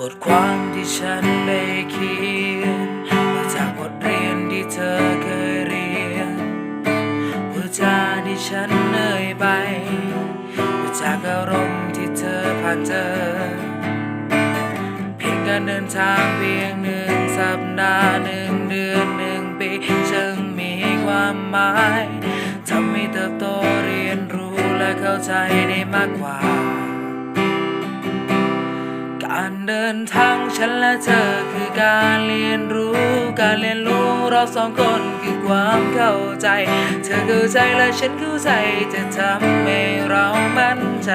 บทความที่ฉันได้เขียนมาจากบทเรียนที่เธอเคยเรียนพูดจาที่ฉันเอ่ยไปมาจากอารมณ์ที่เธอผ่านเจอ เพียงการเดินทางเพียงหนึ่งสัปดาห์หนึ่งเดือนหนึ่งปีจึงมีความหมายทำให้เติบโตเรียนรู้และเข้าใจได้มากกว่า การเดินทางฉันและเธอคือการเรียนรู้ การเรียนรู้เราสองคนคือความเข้าใจ เธอเข้าใจและฉันเข้าใจจะทำให้เรามั่นใจ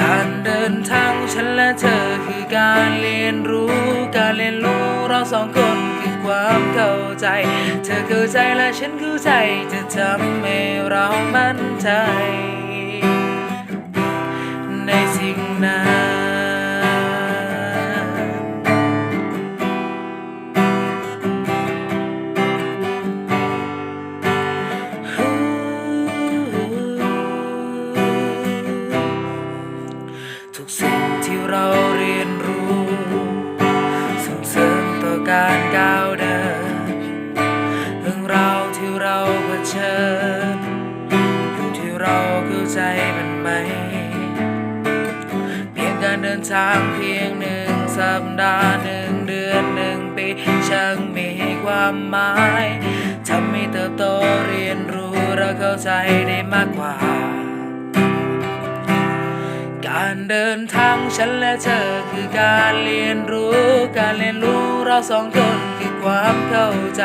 การเดินทางฉันและเธอคือการเรียนรู้ การเรียนรู้เราสองคนคือความเข้าใจ เธอเข้าใจและฉันเข้าใจจะทำให้เรามั่นใจ ในทางเพียงหนึ่งสัปดาห์หนึ่งเดือนหนึ่งปีช่างมีความหมายทำให้เติบโตเรียนรู้และเข้าใจได้มากกว่า การเดินทางฉันและเธอคือการเรียนรู้ การเรียนรู้เราสองคนคือความเข้าใจ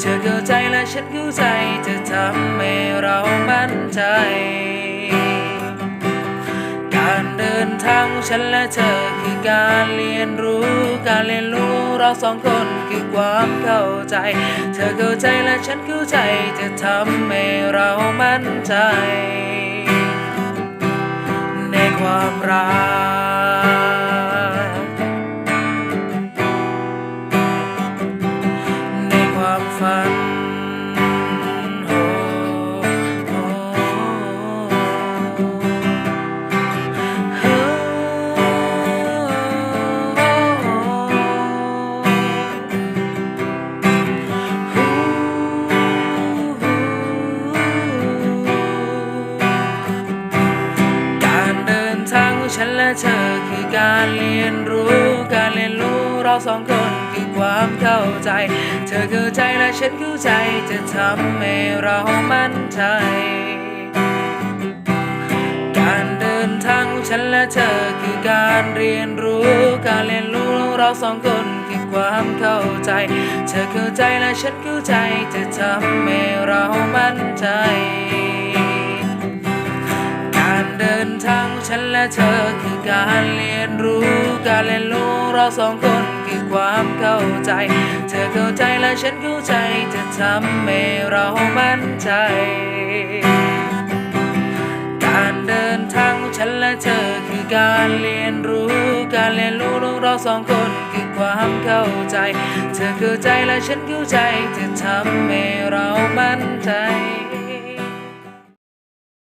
เธอเข้าใจและฉันเข้าใจจะทำให้เรามั่นใจ ฉันและเธอคือการเรียนรู้ การเรียนรู้เราสองคนคือความเข้าใจ เธอเข้าใจและฉันเข้าใจจะทำให้เรามั่นใจ ในความรัก ฉันและเธอคือการเรียนรู้ การเรียนรู้เราสองคนคือความเข้าใจ เธอเข้าใจและฉันเข้าใจจะทำให้เรามั่นใจ การเดินทางของฉันและเธอคือการเรียนรู้ การเรียนรู้เราสองคนคือความเข้าใจ เธอเข้าใจและฉันเข้าใจจะทำให้เรามั่นใจ การเดินทางของ ฉันและเธอคือการเรียนรู้ การเรียนรู้เราสองคนคือความเข้าใจ เธอเข้าใจและฉันเข้าใจจะทำให้เรามั่นใจ การเดินทางของฉันและเธอคือการเรียนรู้ การเรียนรู้ของเราสองคนคือความเข้าใจ เธอเข้าใจและฉันเข้าใจจะทำให้เรามั่นใจ